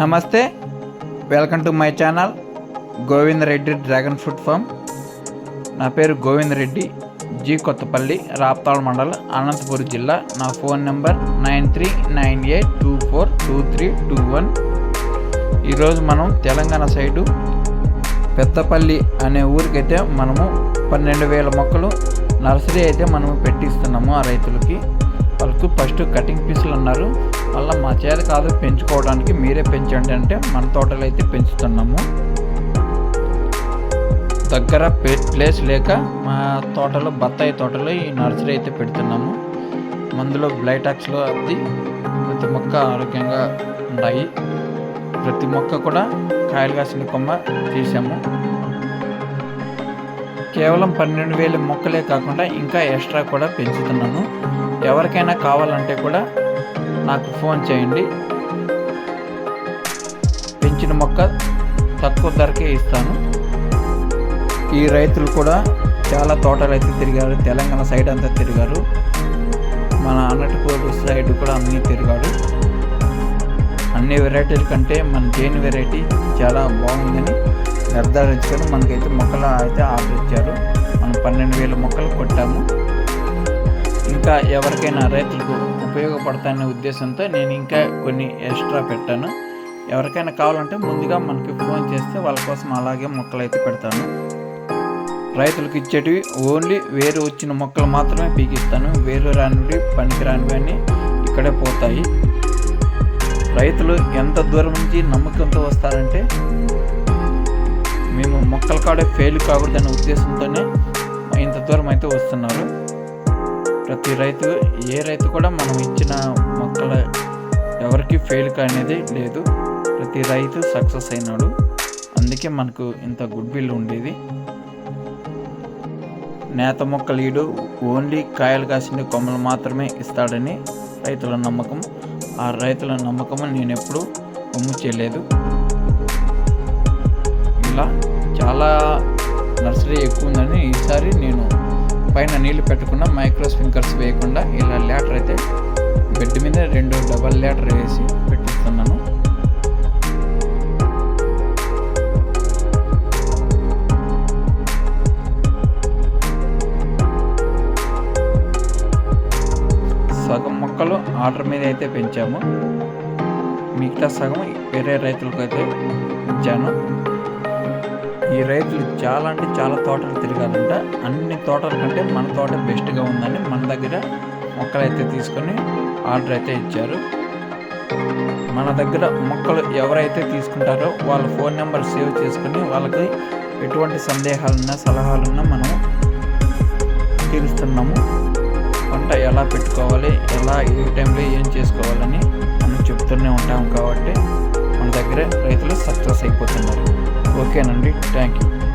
నమస్తే welcome to my channel Govind Reddy dragon fruit farm. నా పేరు గోవింద్ రెడ్డి జీ కొత్తపల్లి రాప్తాళ్ మండల్ అనంతపురం జిల్లా. నా phone number nine three nine eight two four two three two one. ఈరోజు మనం తెలంగాణ సైడు పెద్దపల్లి అనే ఊరికైతే మనము పన్నెండు వేల మొక్కలు నర్సరీ అయితే మనము పెట్టిస్తున్నాము ఆ రైతులకి. వాళ్ళకు ఫస్ట్ కటింగ్ పీసులు అన్నారు. మళ్ళీ మా చేత కాదు పెంచుకోవడానికి మీరే పెంచండి అంటే మన తోటలో అయితే పెంచుతున్నాము. దగ్గర ప్లేస్ లేక మా తోటలో బత్తాయి తోటలో ఈ నర్సరీ అయితే పెడుతున్నాము. మందులో బ్లైటాక్స్లో అది ప్రతి మొక్క ఆరోగ్యంగా ఉన్నాయి ప్రతి మొక్క కూడా కాయలు కాసిన కొమ్మ తీసాము. కేవలం పన్నెండు వేల మొక్కలే కాకుండా ఇంకా ఎక్స్ట్రా కూడా పెంచుతున్నాను. ఎవరికైనా కావాలంటే కూడా నాకు ఫోన్ చేయండి. పెంచిన మొక్క తక్కువ ధరకే ఇస్తాను. ఈ రైతులు కూడా చాలా తోటలు అయితే తిరిగారు. తెలంగాణ సైడ్ అంతా తిరిగారు. మన అన్నటిపూరు సైడ్ కూడా అన్నీ తిరిగాడు అన్ని వెరైటీల కంటే మన జైన్ వెరైటీ చాలా బాగుందని వ్యర్థాలు ఇచ్చారు మనకైతే మొక్కలు అయితే ఆర్డర్ ఇచ్చారు మనం పన్నెండు వేల మొక్కలు కొట్టాము. ఇంకా ఎవరికైనా రైతులకు ఉపయోగపడతాయనే ఉద్దేశంతో నేను ఇంకా కొన్ని ఎక్స్ట్రా పెట్టాను. ఎవరికైనా కావాలంటే ముందుగా మనకి ఫోన్ చేస్తే వాళ్ళ కోసం అలాగే మొక్కలు అయితే పెడతాను. రైతులకు ఇచ్చేటివి ఓన్లీ వేరు వచ్చిన మొక్కలు మాత్రమే పీకిస్తాను. వేరు రానివి పనికిరానివి అని ఇక్కడే పోతాయి. రైతులు ఎంత దూరం నుంచి నమ్మకంతో వస్తారంటే మేము మొక్కల కాడే ఫెయిల్ కాకూడదనే ఉద్దేశంతోనే ఇంత దూరం అయితే వస్తున్నారు. ప్రతి రైతు ఏ రైతు కూడా మనం ఇచ్చిన మొక్కల ఎవరికి ఫెయిల్ అనేది లేదు. ప్రతి రైతు సక్సెస్ అయినాడు. అందుకే మనకు ఇంత గుడ్ విల్ ఉండేది. నేత మొక్కలు ఈడు ఓన్లీ కాయలు కాసిన కొమ్మలు మాత్రమే ఇస్తాడని రైతుల నమ్మకం. ఆ రైతుల నమ్మకం నేను ఎప్పుడూ ఒమ్ము చేయలేదు. ఇట్లా చాలా నర్సరీ ఎక్కువ ఉందని ఈసారి నేను పైన నీళ్ళు పెట్టకుండా మైక్రో స్ప్రింకర్స్ వేయకుండా ఇలా ల్యాటర్ అయితే బెడ్ మీద రెండు డబల్ లీటర్ వేసి పెట్టిస్తున్నాను. సగం మొక్కలు ఆర్డర్ మీద అయితే పెంచాము. మిగతా సగం వేరే రైతులకు అయితే ఇచ్చాను. ఈ రైతులు చాలా అంటే చాలా తోటలు తిరగాలంట. అన్ని తోటల కంటే మన తోట బెస్ట్గా ఉందని మన దగ్గర మొక్కలు అయితే తీసుకొని ఆర్డర్ అయితే ఇచ్చారు. మన దగ్గర మొక్కలు ఎవరైతే తీసుకుంటారో వాళ్ళ ఫోన్ నెంబర్ సేవ్ చేసుకుని వాళ్ళకి ఎటువంటి సందేహాలున్నా సలహాలున్నా మనం తీరుస్తున్నాము. పంట ఎలా పెట్టుకోవాలి ఎలా ఏ టైంలో ఏం చేసుకోవాలని మనం చెప్తూనే ఉంటాం కాబట్టి మన దగ్గర రైతులు సక్సెస్ అయిపోతున్నారు. ఓకేనండి. Thank you.